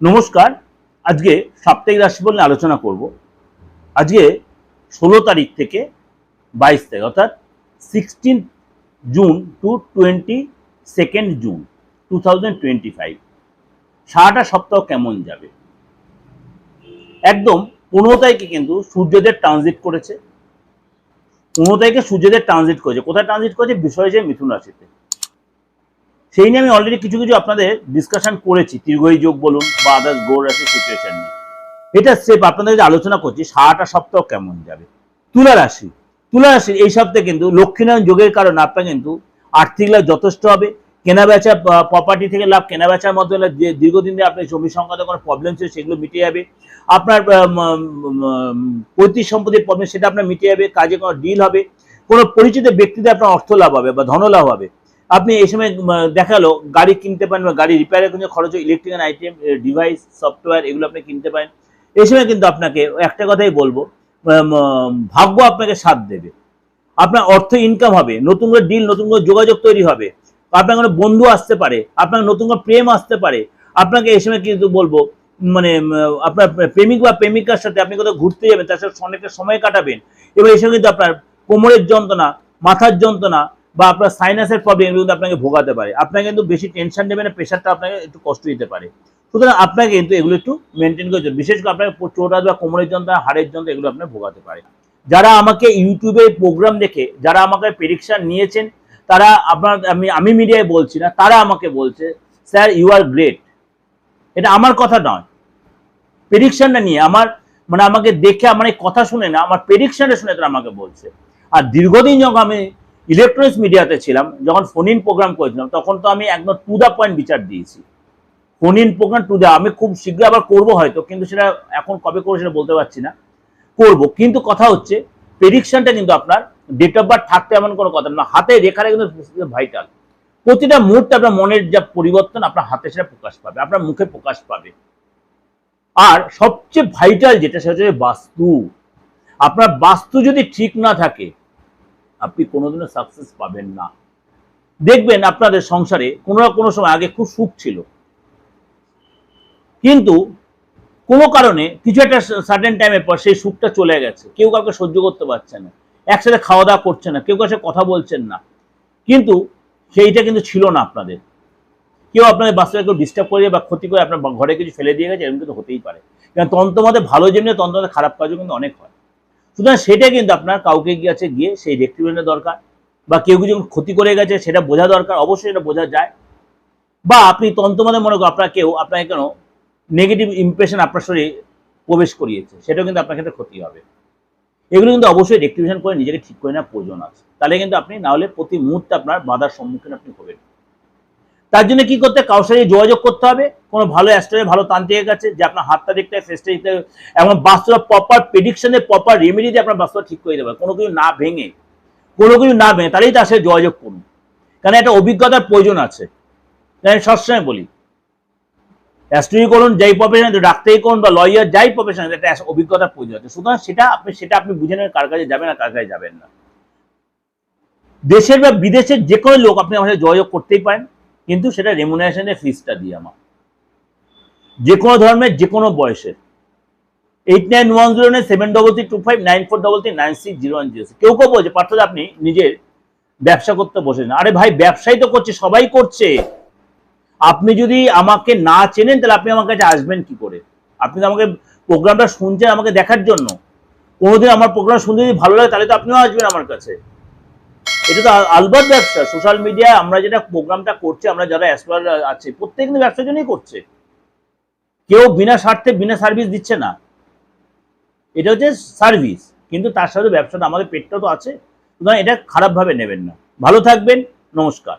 নমস্কার। আজকে সাপ্তাহিক রাশিফল নিয়ে আলোচনা করব। আজকে ষোলো তারিখ থেকে বাইশ তারিখ, অর্থাৎ sixteen June to twenty second June two thousand twenty five সারাটা সপ্তাহ কেমন যাবে? একদম পনেরো তারিখে কিন্তু সূর্যদেব ট্রানজিট করেছে। পনেরো তারিখে সূর্যদেব ট্রানজিট করেছে। কোথায় ট্রানজিট করেছে? বিষয় যে মিথুন রাশিতে। সেই নিয়ে আমি অলরেডি কিছু কিছু আপনাদের ডিসকাশন করেছি। তীর্ঘই যোগ বলুন বা আদার্স গোর রাশি সিচুয়েশন নিয়ে। এটা স্টেপ আপনাদের যে আলোচনা করছি, সারাটা সপ্তাহ কেমন যাবে? তুলা রাশি। তুলা রাশির এই সপ্তাহে কিন্তু লক্ষ্মীনারায়ণ যোগের কারণে আপনার কিন্তু আর্থিক লাভ যথেষ্ট হবে। কেনা বেচা প্রপার্টি থেকে লাভ, কেনা বেচার মধ্যে যে দীর্ঘদিন ধরে আপনার জমি সংক্রান্ত কোনো প্রবলেম ছিল সেগুলো মিটে যাবে। আপনার পৈতৃক সম্পত্তির প্রবলেম সেটা আপনার মিটে যাবে, কাজে কোনো ডিল হবে। কোনো পরিচিত ব্যক্তিতে আপনার অর্থ লাভ হবে বা ধন লাভ হবে। আপনি এই সময় দেখাল, গাড়ি কিনতে পারেন বা গাড়ি রিপেয়ারের জন্য খরচ ইলেকট্রিক্যাল আইটেম ডিভাইস সফটওয়্যার এগুলো আপনি কিনতে পারেন। এই সময় কিন্তু আপনাকে একটা কথাই বলব ভাগ্য আপনাকে সাথ দেবে। আপনার অর্থ ইনকাম হবে, নতুন করে ডিল নতুন করে যোগাযোগ তৈরি হবে, আপনার কোনো বন্ধু আসতে পারে, আপনার নতুন করে প্রেম আসতে পারে, আপনাকে এই সময় কিন্তু বলব মানে আপনার প্রেমিক বা প্রেমিকার সাথে আপনি কোথাও ঘুরতে যাবেন, তার সাথে অনেকটা সময় কাটাবেন, এবং এই সময় কিন্তু আপনার কোমরের যন্ত্রণা, মাথার যন্ত্রণা বা আপনার সাইনাসের প্রবলেম কিন্তু আপনাকে ভোগাতে পারে। আপনাকে কিন্তু বেশি টেনশন নেবে না প্রেশারটা আপনাকে একটু কষ্ট দিতে পারে। সুতরাং আপনাকে কিন্তু এগুলো একটু মেনটেন করে বিশেষ করে আপনাকে চোট বা কোমরের যন্ত্রণা, হাড়ের যন্ত্রণা এগুলো আপনাকে ভোগাতে পারে। যারা আমাকে ইউটিউবে প্রোগ্রাম দেখে, যারা আমাকে প্রেডিকশন নিয়েছেন, তারা আপনার, আমি আমি মিডিয়ায় বলছি না, তারা আমাকে বলছে স্যার ইউ আর গ্রেট এটা আমার কথা নয়। প্রেডিকশনটা নিয়ে, আমার মানে আমাকে দেখে, আমার এই কথা শুনে না, আমার প্রেডিকশনটা শুনে তারা আমাকে বলছে। আর দীর্ঘদিন যখন আমি ইলেকট্রনিক্স মিডিয়াতে ছিলাম, যখন ফোন ইন প্রোগ্রাম করেছিলাম, তখন তো আমি একদম টু দ্য পয়েন্ট বিচার দিয়েছি। Phone in programme to the আমি খুব শীঘ্রই আবার করব হয়তো, কিন্তু সেটা এখন কবে করব সেটা বলতে পারছি না। করব, কিন্তু কথা হচ্ছে প্রেডিকশনটা কিন্তু আপনার ডেট অফ বার্থ থাকতে এমন কোনো কথা না হাতে রেখাটা কিন্তু ভাইটাল প্রতিটা মুহূর্তে আপনার মনের যা পরিবর্তন, আপনার হাতে সেটা প্রকাশ পাবে, আপনার মুখে প্রকাশ পাবে। আর সবচেয়ে ভাইটাল যেটা, সেটা হচ্ছে বাস্তু। আপনার বাস্তু যদি ঠিক না থাকে আপনি কোনোদিনও সাকসেস পাবেন না। দেখবেন আপনাদের সংসারে কোনো না কোনো সময় আগে খুব সুখ ছিল। কিন্তু কোনো কারণে কিছু একটা সার্টেন টাইমের পর সেই সুখটা চলে গেছে। কেউ কাউকে সহ্য করতে পারছে না। একসাথে খাওয়া দাওয়া করছে না। কেউ কাছে কথা বলছেন না। কিন্তু সেইটা কিন্তু ছিল না আপনাদের। কেউ আপনাদের বাচ্চাকে কেউ ডিস্টার্ব করে বা ক্ষতি করে আপনার ঘরে কিছু ফেলে দিয়ে গেছে, এরকম কিন্তু হতেই পারে। কারণ তন্ত্রমতে ভালো যেমনি তন্ত্রমতে খারাপ কাজও কিন্তু অনেক হয়। সুতরাং সেটা কিন্তু আপনার কাউকে গিয়েছে গিয়ে সেই রেক্টিভেন্টের দরকার বা কেউ কিছু ক্ষতি করে গেছে, সেটা বোঝা দরকার, অবশ্যই এটা বোঝা যায়। বা আপনি তন্ত্রমতে মনে করেন আপনার কেউ, আপনাকে কেন নেগেটিভ ইমপ্রেশন আপনার শরীরে প্রবেশ করিয়েছে, সেটাও কিন্তু আপনার ক্ষেত্রে ক্ষতি হবে। এগুলো কিন্তু অবশ্যই রেক্টিভেশন করে নিজেকে ঠিক করে নেওয়ার প্রয়োজন আছে। তাহলে কিন্তু আপনি না হলে প্রতি মুহূর্তে আপনার বাধার সম্মুখীন আপনি হবেন। তার জন্য কি করতে? কারোর সাথে যোগাযোগ করতে হবে। কোনো ভালো অ্যাস্ট্রোলজি ভালো তান্ত্রিকের কাছে যে আপনার হাতটা দেখতে হবে ফেসটা দেখতে হবে এবং বাস্তব প্রপার প্রেডিকশনের প্রপার রেমেডি দিয়ে আপনার বাস্তব ঠিক করে দেবে কোনো কিছু না ভেঙে, কোনো কিছু না ভেঙে তাহলেই তার সাথে যোগাযোগ করুন। কারণ একটা অভিজ্ঞতার প্রয়োজন আছে। আমি সবসময় বলি অ্যাস্ট্রোলজি করুন, যাই প্রফেশন ডাক্তারি করুন বা লয়ার যাই প্রফেশন একটা অভিজ্ঞতার প্রয়োজন আছে। সুতরাং সেটা আপনি সেটা আপনি বুঝে নেবেন কার কাছে যাবেন আর কার কাছে যাবেন না। দেশের বা বিদেশের যে কোনো লোক আপনি সাথে যোগাযোগ করতেই পারেন। কিন্তু সেটা রেমুনারেশনের ফিসটা দিয়ে আমার। যে কোনো ধর্মের যে কোনো বয়সের। Eight nine one zero nine seven double three two five nine four double three nine six zero one zero কেউ কেউ বলছে পার্থ আপনি নিজের ব্যবসা করতে বসেছেন আরে ভাই, ব্যবসাই তো করছে, সবাই করছে। আপনি যদি আমাকে না চেনেন, তাহলে আপনি আমার কাছে আসবেন কি করে? আপনি তো আমাকে প্রোগ্রামটা শুনছেন আমাকে দেখার জন্য। কোনোদিন আমার প্রোগ্রাম শুনতে যদি ভালো লাগে, তাহলে তো আপনিও আসবেন আমার কাছে। এটা তো আলবার ব্যবসা সোশ্যাল মিডিয়ায় আমরা যেটা প্রোগ্রামটা করছি, আমরা যারা অ্যাসপার আছে প্রত্যেক কিন্তু ব্যবসার জন্যই করছে। কেউ বিনা স্বার্থে, বিনা সার্ভিস দিচ্ছে না। এটা হচ্ছে সার্ভিস কিন্তু তার সাথে ব্যবসাটা, আমাদের পেটটা তো আছে। সুতরাং এটা খারাপভাবে নেবেন না। ভালো থাকবেন, নমস্কার।